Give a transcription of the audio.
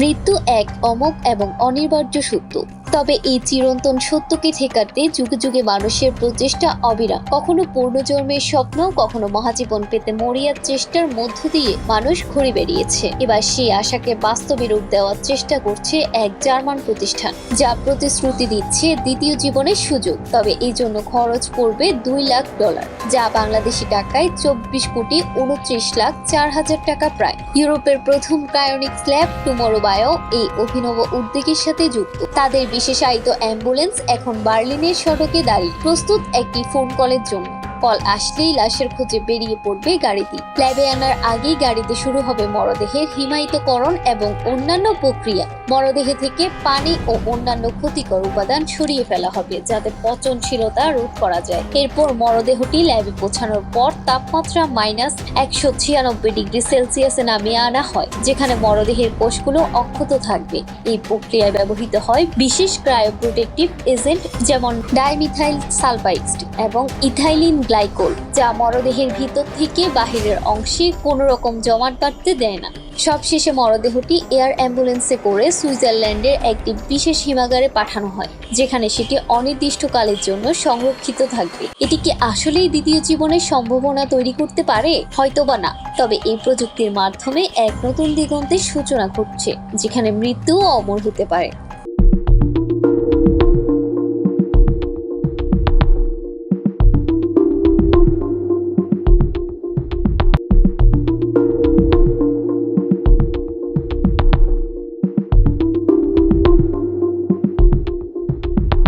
মৃত্যু এক অমোঘ এবং অনিবার্য সত্য। তবে এই চিরন্তন সত্যকে ঠেকাতে যুগে যুগে মানুষের প্রচেষ্টা অবিরাম। কখনো পূর্ণজন্মের স্বপ্ন কখনো মহাজীবন পেতে মরিয়ার চেষ্টার মধ্য দিয়ে মানুষ ঘুরে বেরিয়েছে এবার সেই আশাকে বাস্তবে রূপ দেওয়ার চেষ্টা করছে এক জার্মান প্রতিষ্ঠান, যা প্রতিশ্রুতি দিচ্ছে দ্বিতীয় জীবনের সুযোগ, তবে এই জন্য খরচ পড়বে দুই লাখ ডলার, যা বাংলাদেশি টাকায় চব্বিশ কোটি উনত্রিশ লাখ চার হাজার টাকা প্রায়। ইউরোপের প্রথম ক্রায়োনিক স্ল্যাব টুমোরো বায়ো, এই অভিনব উদ্যোগের সাথে যুক্ত। তাদের বিশেষায়িত অ্যাম্বুলেন্স এখন বার্লিনের সড়কে দাঁড়িয়ে। প্রস্তুত একটি ফোন কলের জন্য। কল আসলেই লাশের খোঁজে বেরিয়ে পড়বে গাড়িটি। ল্যাবে আনার আগেই গাড়িতে শুরু হবে মরদেহের হিমায়িতকরণ এবং অন্যান্য প্রক্রিয়া। মরদেহে থেকে পানি ও অন্যান্য ক্ষতিকর উপাদান সরিয়ে ফেলা হবে যাতে পচনশীলতা রোধ করা যায়। এরপর মরদেহটি ল্যাবে পৌঁছানোর পর তাপমাত্রা মাইনাস একশো ছিয়ানব্বই ডিগ্রি সেলসিয়াসে নামিয়ে আনা হয়, যেখানে মরদেহের কোষগুলো অক্ষত থাকবে। এই প্রক্রিয়ায় ব্যবহৃত হয় বিশেষ ক্রায়োপ্রোটেক্টিভ এজেন্ট যেমন ডাইমিথাইল সালফাইড এবং ইথাইলিন গ্লাইকোল যা মরদেহের ভিতর থেকে বাহিরের অংশে কোনো রকম জমাট বাঁধতে দেয় না। সবশেষে মরদেহটি এয়ার অ্যাম্বুলেন্সে করে সুইজারল্যান্ডের একটি বিশেষ হিমাগারে পাঠানো হয়, যেখানে সেটি অনির্দিষ্টকালের জন্য সংরক্ষিত থাকবে। এটি কি আসলেই দ্বিতীয় জীবনের সম্ভাবনা তৈরি করতে পারে? হয়তোবা না। তবে এই প্রযুক্তির মাধ্যমে এক নতুন দিগন্তের সূচনা ঘটছে, যেখানে মৃত্যুও অমর হতে পারে।